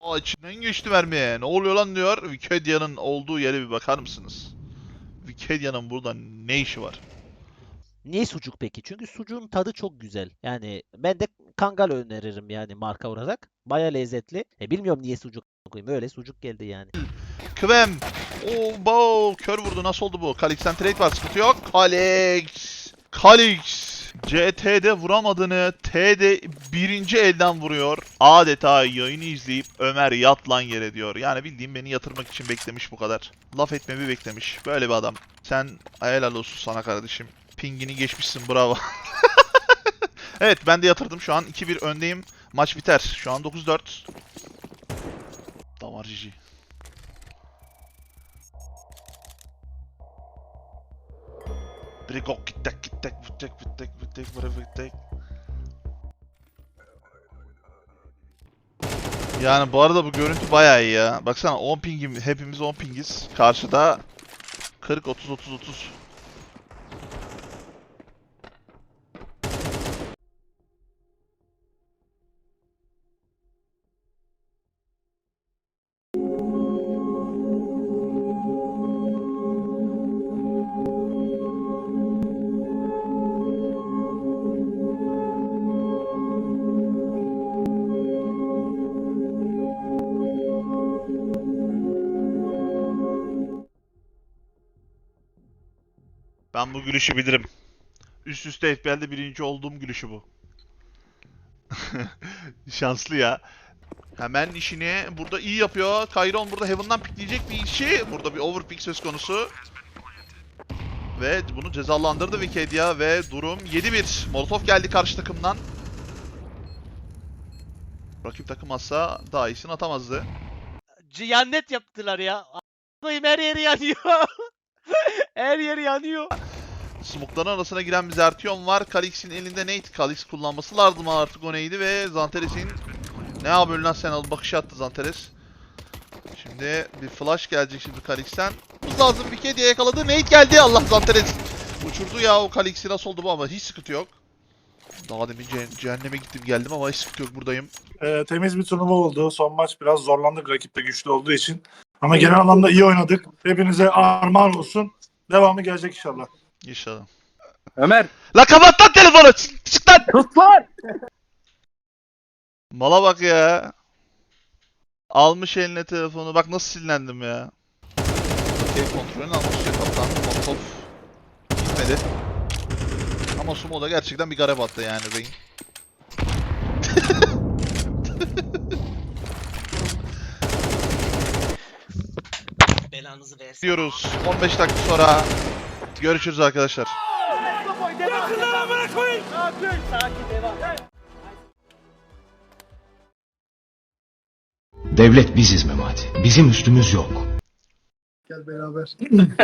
Aa içinden geçti mermi. Ne oluyor lan diyor. Wikedia'nın olduğu yere bir bakar mısınız? Wikedia'nın burada ne işi var? Niye sucuk peki? Çünkü sucuğun tadı çok güzel. Yani ben de kangal öneririm yani marka olarak. Baya lezzetli. E bilmiyorum niye sucuk koyayım. Öyle sucuk geldi yani. Kvem. Oo, bao. Kör vurdu. Nasıl oldu bu? Kalix'ten trade var. Sıkıntı yok. Kalix. Kalix. CT'de vuramadığını T'de birinci elden vuruyor. Adeta yayını izleyip Ömer yat lan yere diyor. Yani bildiğim beni yatırmak için beklemiş bu kadar. Laf etmemi beklemiş. Böyle bir adam. Sen helal olsun sana kardeşim. Pingini geçmişsin bravo. evet ben de yatırdım şu an 2-1 öndeyim. Maç biter. Şu an 9-4. Damar GG. Brigok gittek gittek gittek gittek gittek gittek gittek. Yani bu arada bu görüntü bayağı iyi ya. Baksana 10 pingim hepimiz 10 pingiz. Karşıda 40 30 30 30. Ben bu gülüşü bilirim. Üst üste FPL'de birinci olduğum gülüşü bu. Şanslı ya. Hemen işini burada iyi yapıyor. Kayron burada Heaven'dan pikleyecek bir işi. Burada bir overpick söz konusu. Ve bunu cezalandırdı Wikidia ve durum 7-1. Molotov geldi karşı takımdan. Rakip takım atsa daha iyisini atamazdı. Cihanet yaptılar ya. A- Koyayım her yeri yanıyor. her yeri yanıyor. Smoke'ların arasına giren bir Zertion var. Kalix'in elinde Nate. Kalix kullanması lazım artık o neydi ve Zanteres'in ne yapıyorsun lan sen al bakışı attı Zanteres. Şimdi bir flash gelecek şimdi Kalix'ten. Hız lazım bir kediye yakaladı. Nate geldi. Allah Zanteres uçurdu ya o Kalix'i nasıl oldu bu ama hiç sıkıntı yok. Daha demin ce- cehenneme gittim geldim ama hiç sıkıntı yok buradayım. Ee, temiz bir turnuva oldu. Son maç biraz zorlandık rakip de güçlü olduğu için. Ama genel anlamda iyi oynadık. Hepinize armağan olsun. Devamı gelecek inşallah. İnşallah. Ömer La kapat lan telefonu! Çık, çık lan! tut lan. Mala bak ya. Almış eline telefonu. Bak nasıl sinirlendim ya. Okey kontrolünü almak istiyor kaptan. Molotov gitmedi. Ama Sumo da gerçekten bir garip attı yani beyin. Belanızı versin. Diyoruz. 15 dakika sonra görüşürüz arkadaşlar. Devlet biziz Memati. Bizim üstümüz yok. Gel beraber.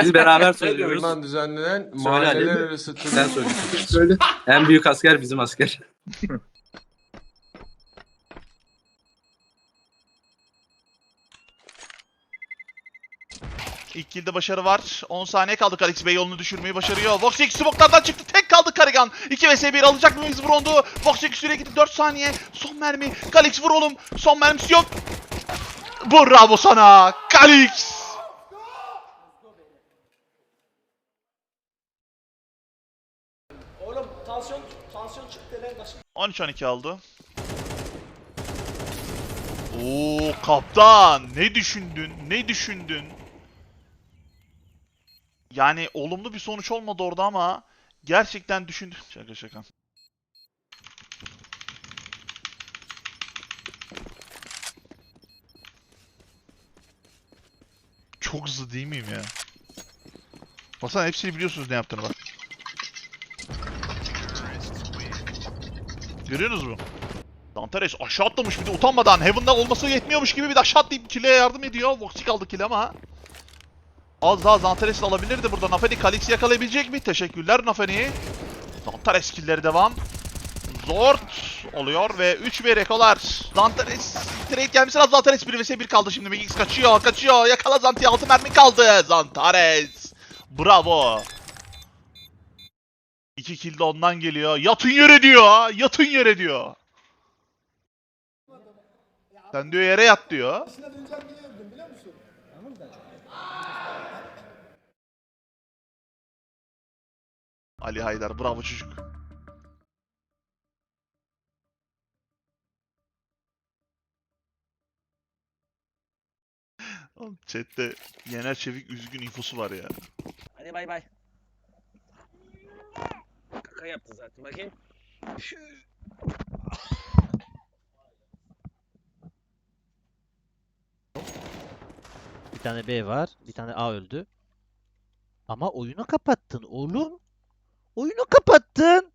Biz beraber Söylüyoruz. Tarafından düzenlenen Söyle mahalleler hadi. arası Sen söylüyorsun. Söyle. En büyük asker bizim asker. İlk kilde başarı var. 10 saniye kaldı Kalix Bey yolunu düşürmeyi başarıyor. Voxix smoke'lardan çıktı. Tek kaldı Karigan. 2 vs 1 alacak mıyız bu roundu? Voxix süre gitti 4 saniye. Son mermi. Kalix vur oğlum. Son mermisi yok. Bravo sana. Kalix. Oğlum tansiyon tansiyon çıktı lan başım. 13-12 aldı. Oo kaptan ne düşündün? Ne düşündün? Yani olumlu bir sonuç olmadı orada ama gerçekten düşündüm. Şaka şaka. Çok hızlı değil miyim ya? Baksana hepsini biliyorsunuz ne yaptığını bak. Görüyorsunuz mu? Dantares aşağı atlamış bir de utanmadan. Heaven'da olması yetmiyormuş gibi bir de aşağı atlayıp kill'e yardım ediyor. Voxic aldı kill ama. Az daha Zantares alabilirdi burada. Nafani Kalix'i yakalayabilecek mi? Teşekkürler Nafani. Zantares kill'leri devam. Zort oluyor ve 3 bir ekolar. Zantares trade gelmesi lazım. Zantares 1 vs 1 kaldı şimdi. Megix kaçıyor, kaçıyor. Yakala Zanti 6 mermi kaldı. Zantares. Bravo. 2 kill de ondan geliyor. Yatın yere diyor. Yatın yere diyor. Sen diyor yere yat diyor. Biliyor musun? Ali Haydar bravo çocuk. Oğlum chatte Yener Çevik üzgün infosu var ya. Hadi bay bay. Kaka yaptı zaten bakayım. Bir tane B var. Bir tane A öldü. Ama oyunu kapattın oğlum. Oyunu kapattın.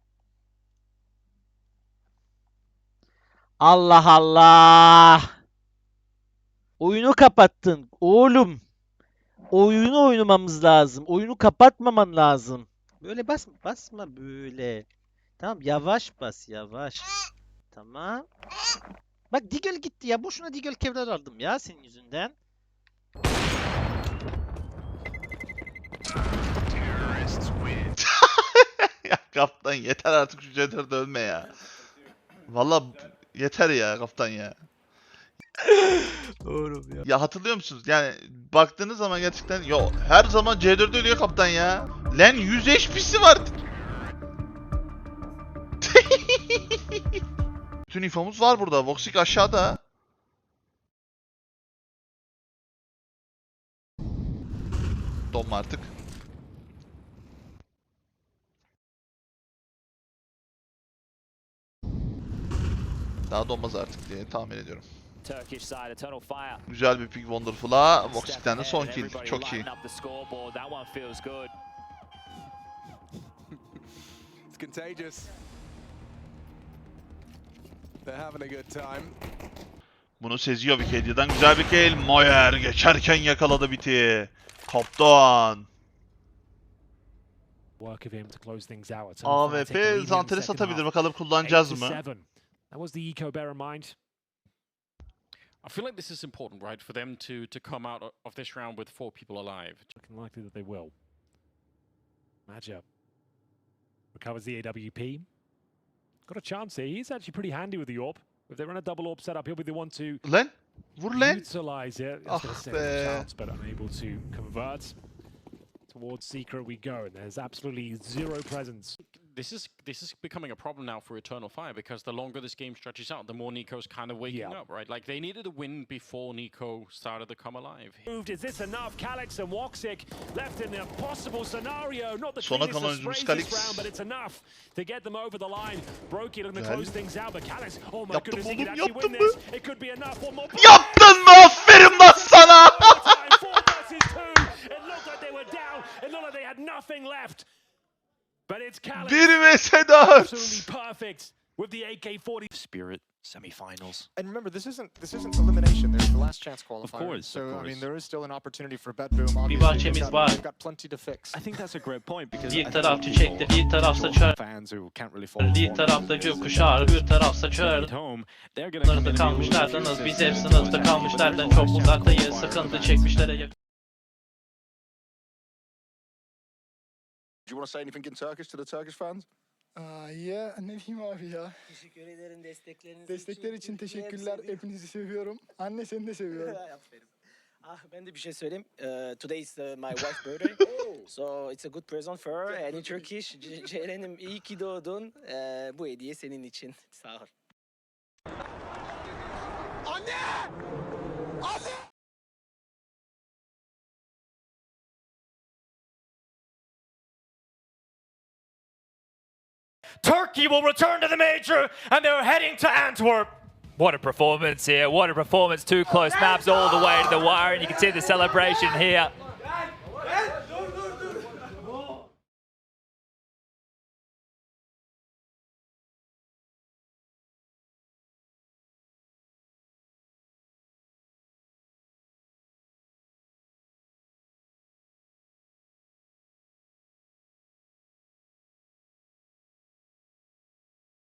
Allah Allah. Oyunu kapattın oğlum. Oyunu oynamamız lazım. Oyunu kapatmaman lazım. Böyle basma, basma böyle. Tamam yavaş bas yavaş. Tamam. Bak Diggle gitti ya. Boşuna Diggle kevlar aldım ya senin yüzünden. Ya kaptan yeter artık şu Cedder'de ölme ya. Valla yeter ya kaptan ya. Oğlum ya. Ya hatırlıyor musunuz? Yani baktığınız zaman gerçekten yo her zaman C4'de ölüyor kaptan ya. Lan 100 HP'si var. Bütün infomuz var burada. Voxic aşağıda. Donma artık. Daha donmaz artık diye tahmin ediyorum. Güzel bir pick Wonderful'a. Voxic'ten de son kill. Çok iyi. Bunu seziyor Wikedia'dan. Güzel bir kill. Moyer geçerken yakaladı biti. Kaptan. work of him to close things out. Eternal Fire take the lead AWP Zanteres atabilir. Bakalım kullanacağız mı? Seven. That was the eco, bear in mind. I feel like this is important, right, for them to to come out of this round with four people alive. Looking likely that they will. Matchup. Recovers the AWP. Got a chance here. He's actually pretty handy with the AWP. If they run a double AWP setup, he'll be the one to Lan. Vur lan. utilize it. I was ah, gonna say be. a chance, but unable to convert. Towards Secret we go, and there's absolutely zero presence. This is this is becoming a problem now for Eternal Fire because the longer this game stretches out, the more Nico's kind of waking Yeah. up, right? Like they needed a win before Nico started to come alive. Moved. Is this enough? Calix and Woxic left in the possible scenario. Not the Sona cleanest kalan of oyuncumuz sprays this round, but it's enough to get them over the line. Brokey looking to close things out, but Calix, oh my Yaptım goodness, he could actually win this. It could be enough. One more. Yaptın mı? Aferin lan sana. Time, four versus two. It looked like they were down. It looked like they had nothing left. But it's Calix. Bir vs Absolutely 4. perfect with the AK-40. Spirit semi-finals. And remember, this isn't this isn't elimination. There's the last chance qualifier. course, so of I mean, course. there is still an opportunity for Bedboom. Obviously, bahçemiz they've got- var. They've got plenty to fix. I think that's a great point because Bir tarafçı people- çekti, bir tarafta çöl. Fans who can't really follow Bir the tarafta gökkuşağı, bir tarafta çöl. Sınıfta confused biz hep to sınıfta kalmışlardan çok uzaktayız. Sıkıntı çekmişlere yakın. You want to say anything in Turkish to the Turkish fans? Aa, ya ne diyeyim abi ya. Teşekkür ederim destekleriniz Destekler için teşekkürler. Hepinizi seviyorum. Anne seni de seviyorum. Aferin. Ah ben de bir şey söyleyeyim. Uh, today is uh, my wife's birthday. so it's a good present for her. And in Turkish, C- Ceren'im iyi ki doğdun. Ee, bu hediye senin için. Sağ ol. Turkey will return to the major, and they're heading to Antwerp. What a performance here! What a performance! Two close maps all the way to the wire, and you can see the celebration here.